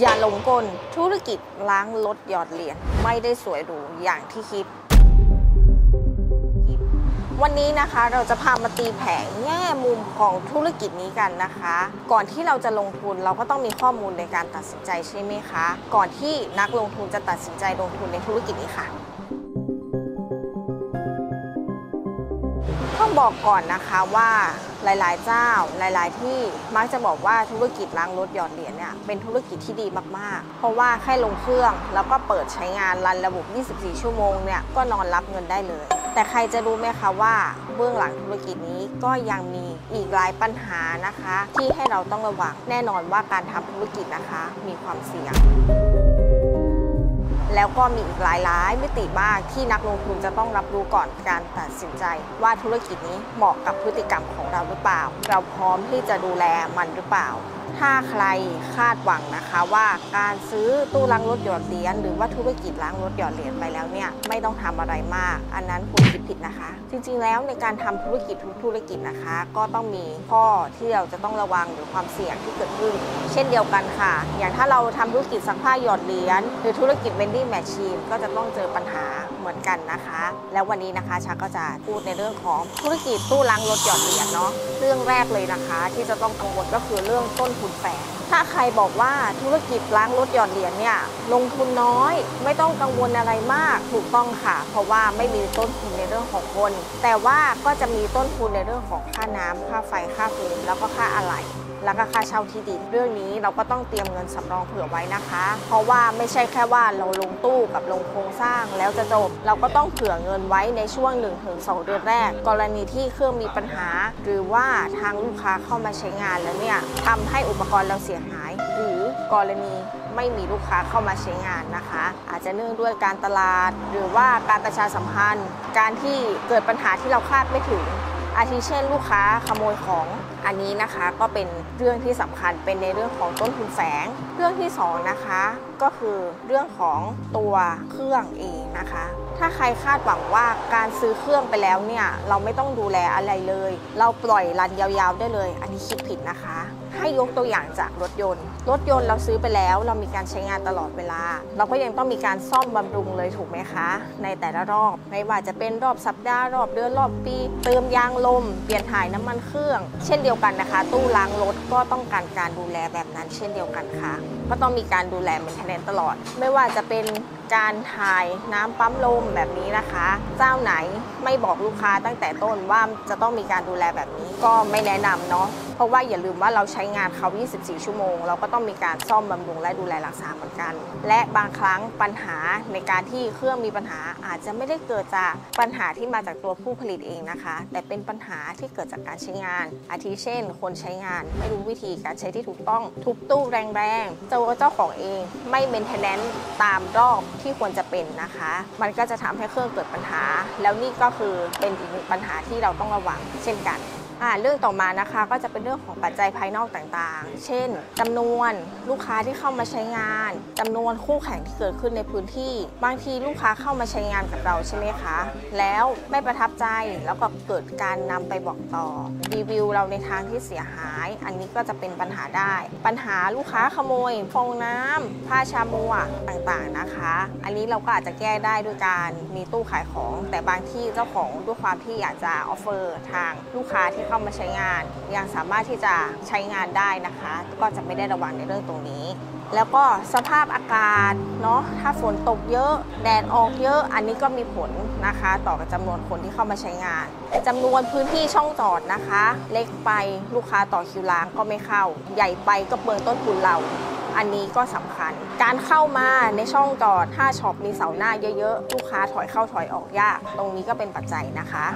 อย่าหลงกลธุรกิจล้างรถหยอดเหรียญไม่ได้สวยหรูอย่างที่คิด วันนี้นะคะเราจะพามาตีแผงแง่มุมของธุรกิจนี้กันนะคะ ก่อนที่เราจะลงทุนเราก็ต้องมีข้อมูลในการตัดสินใจใช่ไหมคะ ก่อนที่นักลงทุนจะตัดสินใจลงทุนในธุรกิจนี้ค่ะ บอกก่อนนะคะว่าหลายๆ เจ้าหลาย ๆ ที่มักจะบอกว่าธุรกิจล้างรถหยอดเหรียญเนี่ยเป็นธุรกิจที่ดีมากๆ เพราะว่าแค่ลงเครื่องแล้วก็เปิดใช้งานรันระบบ 24 ชั่วโมงเนี่ยก็นอนรับเงินได้เลย แต่ใครจะรู้ไหมคะว่าเบื้องหลังธุรกิจนี้ก็ยังมีอีกหลายปัญหานะคะ ที่ให้เราต้องระวังแน่นอนว่าการทำธุรกิจนะคะมีความเสี่ยง แล้วก็มีอีกหลายๆมิติมากที่นักลงทุนจะต้องรับรู้ก่อนการตัดสินใจ ว่าธุรกิจนี้เหมาะกับพฤติกรรมของเราหรือเปล่า เราพร้อมที่จะดูแลมันหรือเปล่า ถ้าใครคาดหวังนะคะว่าการซื้อตู้ล้างรถหยอดเหรียญหรือว่าธุรกิจล้างรถหยอดเหรียญไปแล้วเนี่ยไม่ต้องทำอะไรมาก อันนั้นคุณคิดผิดนะคะ จริงๆแล้วในการทำธุรกิจทุกธุรกิจนะคะ ก็ต้องมีข้อที่เราจะต้องระวังหรือความเสี่ยงที่เกิดขึ้น เช่นเดียวกันค่ะ อย่างถ้าเราทำธุรกิจซักผ้าหยอดเหรียญหรือธุรกิจเวนดิ้แมชชีนก็จะต้องเจอปัญหาเหมือนกันนะคะ แล้ววันนี้นะคะชาก็จะพูดในเรื่องของธุรกิจตู้ล้างรถหยอดเหรียญเนาะเรื่องแรกเลยนะคะ ที่จะต้องกังวลก็คือเรื่องต้นทุนแฝงถ้าใครบอกว่าธุรกิจล้างรถหยอดเหรียญเนี่ยลงทุนน้อย ไม่ต้องกังวลอะไรมากถูกต้องค่ะ เพราะว่าไม่มีต้นทุนในเรื่องของคน แต่ว่าก็จะมีต้นทุนในเรื่องของค่าน้ำค่าไฟค่าฟืนแล้วก็ค่าอะไหล่ แล้วก็ค่าเช่าที่ดิน เรื่องนี้เราก็ต้องเตรียมเงินสำรองเผื่อไว้นะคะ เพราะว่าไม่ใช่แค่ว่าเราลงตู้กับลงโครงสร้างแล้วจะจบ เราก็ต้องเผื่อเงินไว้ในช่วง 1-2 เดือนแรก กรณีที่เครื่องมีปัญหา หรือว่าทางลูกค้าเข้ามาใช้งานแล้วเนี่ยทำให้อุปกรณ์เราเสียหาย หรือกรณีไม่มีลูกค้าเข้ามาใช้งานนะคะ อาจจะเนื่องด้วยการตลาด หรือว่าการประชาสัมพันธ์ การที่เกิดปัญหาที่เราคาดไม่ถึงอาทิเช่นลูกค้าขโมยของ อันนี้นะคะก็เป็นเรื่องที่สำคัญเป็นในเรื่องของต้นทุนแฝง เรื่องที่สองนะคะก็คือเรื่องของตัวเครื่องเองนะคะ ถ้าใครคาดหวังว่าการซื้อเครื่องไปแล้วเนี่ยเราไม่ต้องดูแลอะไรเลย เราปล่อยรันยาวๆได้เลย อันนี้คิดผิดนะคะ ให้ยกตัวอย่างจากรถยนต์ รถยนต์เราซื้อไปแล้วเรามีการใช้งานตลอดเวลา เราก็ยังต้องมีการซ่อมบำรุงเลยถูกไหมคะ ในแต่ละรอบไม่ว่าจะเป็นรอบสัปดาห์รอบเดือนรอบปี เติมยางลม เปลี่ยนถ่ายน้ำมันเครื่อง เช่นเดียวกันนะคะ ตู้ล้างรถก็ต้องการการดูแลแบบนั้นเช่นเดียวกันค่ะก็ต้องมีการดูแลเป็นแนตลอด ไม่ว่าจะเป็นการถ่ายน้ำปั๊มลมแบบนี้นะคะ เจ้าไหนไม่บอกลูกค้าตั้งแต่ต้นว่าจะต้องมีการดูแลแบบนี้ก็ไม่แนะนำเนาะเพราะว่าอย่าลืมว่าเราใช้งานเขา 24 ชั่วโมง เราก็ต้องมีการซ่อมบำรุงและดูแลรักษาเหมือนกัน และบางครั้งปัญหาในการที่เครื่องมีปัญหาอาจจะไม่ได้เกิดจากปัญหาที่มาจากตัวผู้ผลิตเองนะคะ แต่เป็นปัญหาที่เกิดจากการใช้งาน อาทิเช่น คนใช้งาน ไม่รู้วิธีการใช้ที่ถูกต้องทุบตู้แรงๆเจ้าเจ้าของเองไม่เมนเทนแนนซ์ตามรอบที่ควรจะเป็นนะคะ มันก็จะทำให้เครื่องเกิดปัญหา แล้วนี่ก็คือเป็นอีกหนึ่งปัญหาที่เราต้องระวังเช่นกัน เรื่องต่อมานะคะก็จะเป็นเรื่องของปัจจัยภายนอกต่างๆ เช่นจำนวนลูกค้าที่เข้ามาใช้งานจำนวนคู่แข่งที่เกิดขึ้นในพื้นที่ บางทีลูกค้าเข้ามาใช้งานกับเราใช่ไหมคะ แล้วไม่ประทับใจแล้วก็เกิดการนำไปบอกต่อ รีวิวเราในทางที่เสียหาย อันนี้ก็จะเป็นปัญหาได้ ปัญหาลูกค้าขโมยฟองน้ำผ้าชามัวต่างๆนะคะ อันนี้เราก็อาจจะแก้ได้ด้วยการมีตู้ขายของ แต่บางที่เจ้าของด้วยความที่อยากจะออฟเฟอร์ทางลูกค้าที่เข้าามาใช้งาน ยังสามารถที่จะใช้งานได้นะคะ ก็จะไม่ได้ระวังในเรื่องตรงนี้ แล้วก็สภาพอากาศเนาะถ้าฝนตกเยอะแดดออกเยอะ อันนี้ก็มีผลนะคะ ต่อกับจำนวนคนที่เข้ามาใช้งานจำนวนพื้นที่ช่องจอดนะคะ เล็กไปลูกค้าต่อคิวล้างก็ไม่เข้า ใหญ่ไปก็เปลืองต้นทุนเราอันนี้ก็สำคัญ การเข้ามาในช่องจอดถ้าช็อปมีเสาหน้าเยอะๆ ลูกค้าถอยเข้าถอยออกยาก ตรงนี้ก็เป็นปัจจัยนะคะ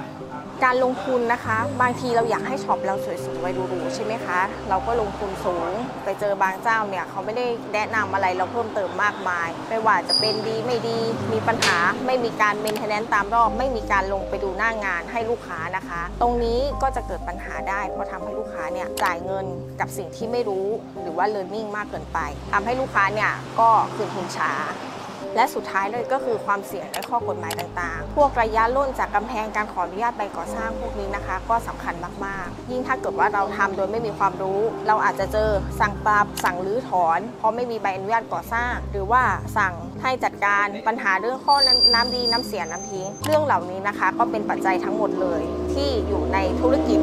การลงทุนนะคะ บางทีเราอยากให้ช็อปเราสวยๆหรูๆใช่ไหมคะ เราก็ลงทุนสูงไปเจอบางเจ้าเนี่ยเขาไม่ได้แนะนำอะไรเราเพิ่มเติมมากมาย ไม่ว่าจะเป็นดีไม่ดี มีปัญหาไม่มีการเมนเทนแนนตามรอบ ไม่มีการลงไปดูหน้างานให้ลูกค้านะคะ ตรงนี้ก็จะเกิดปัญหาได้เพราะทำให้ลูกค้าเนี่ยจ่ายเงินกับสิ่งที่ไม่รู้หรือว่า learning มากเกินไปทำให้ลูกค้าเนี่ยก็คืนทุนช้า และสุดท้ายเลยก็คือความเสี่ยงในข้อกฎหมายต่างๆ พวกระยะล่นจากกำแพงการขออนุญาตใบก่อสร้างพวกนี้นะคะ ก็สำคัญมากๆ ยิ่งถ้าเกิดว่าเราทำโดยไม่มีความรู้ เราอาจจะเจอสั่งปรับสั่งรื้อถอน เพราะไม่มีใบอนุญาตก่อสร้าง หรือว่าสั่งให้จัดการปัญหาเรื่องข้อน้ำดีน้ำเสียน้ำทิ้งเรื่องเหล่านี้นะคะ ก็เป็นปัจจัยทั้งหมดเลย ที่อยู่ในธุรกิจ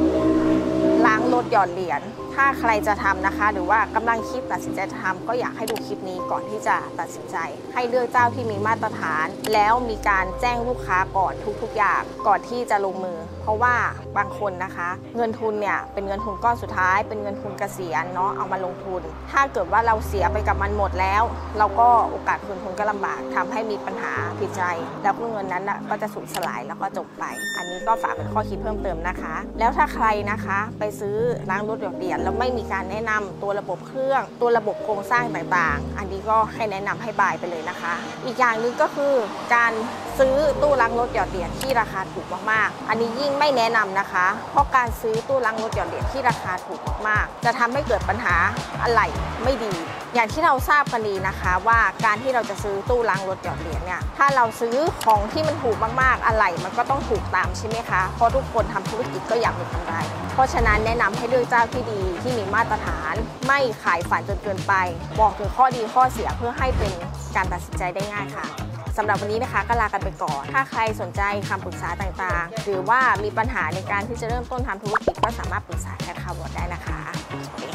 ล้างรถหย่อดเหรียญ ถ้าใครจะทำนะคะ หรือว่ากำลังคิดตัดสินใจจะทำก็อยากให้ดูคลิปนี้ก่อนที่จะตัดสินใจ ให้เลือกเจ้าที่มีมาตรฐาน แล้วมีการแจ้งลูกค้าก่อนทุกๆอย่างก่อนที่จะลงมือ เพราะว่าบางคนนะคะ เงินทุนเนี่ยเป็นเงินทุนก้อนสุดท้าย เป็นเงินทุนเกษียณเนาะเอามาลงทุน ถ้าเกิดว่าเราเสียไปกับมันหมดแล้ว เราก็โอกาสคืนทุนก็ลำบากทำให้มีปัญหาผิดใจ แล้วเงินนั้นก็จะสูญสลายแล้วก็จบไป อันนี้ก็ฝากเป็นข้อคิดเพิ่มเติมนะคะ แล้วถ้าใครนะคะไปซื้อล้างรถหยอดเหรียญแล้วไม่มีการแนะนำตัวระบบเครื่อง ตัวระบบโครงสร้างต่างๆ อันนี้ก็ให้แนะนำให้บายไปเลยนะคะ อีกอย่างหนึงก็คือการ ซื้อตู้ล้างรถหยอดเหรียญที่ราคาถูกมากๆ อันนี้ยิ่งไม่แนะนำนะคะ เพราะการซื้อตู้ล้างรถหยอดเหรียญที่ราคาถูกมากๆ จะทำให้เกิดปัญหาอะไหล่ไม่ดี อย่างที่เราทราบกันดีนะคะ ว่าการที่เราจะซื้อตู้ล้างรถหยอดเหรียญเนี่ย ถ้าเราซื้อของที่มันถูกมากๆ อะไหล่มันก็ต้องถูกตามใช่ไหมคะ เพราะทุกคนทำธุรกิจก็อยากมีกำไร เพราะฉะนั้นแนะนำให้เลือกเจ้าที่ดีที่มีมาตรฐาน ไม่ขายฝันจนเกินไป บอกถึงข้อดีข้อเสียเพื่อให้เป็นการตัดสินใจได้ง่ายค่ะ สำหรับวันนี้นะคะก็ลากันไปก่อน ถ้าใครสนใจคำปรึกษาต่างๆ หรือว่ามีปัญหาในการที่จะเริ่มต้นทำธุรกิจก็สามารถปรึกษาแคทคาร์บอดได้นะคะสวัสดีค่ะ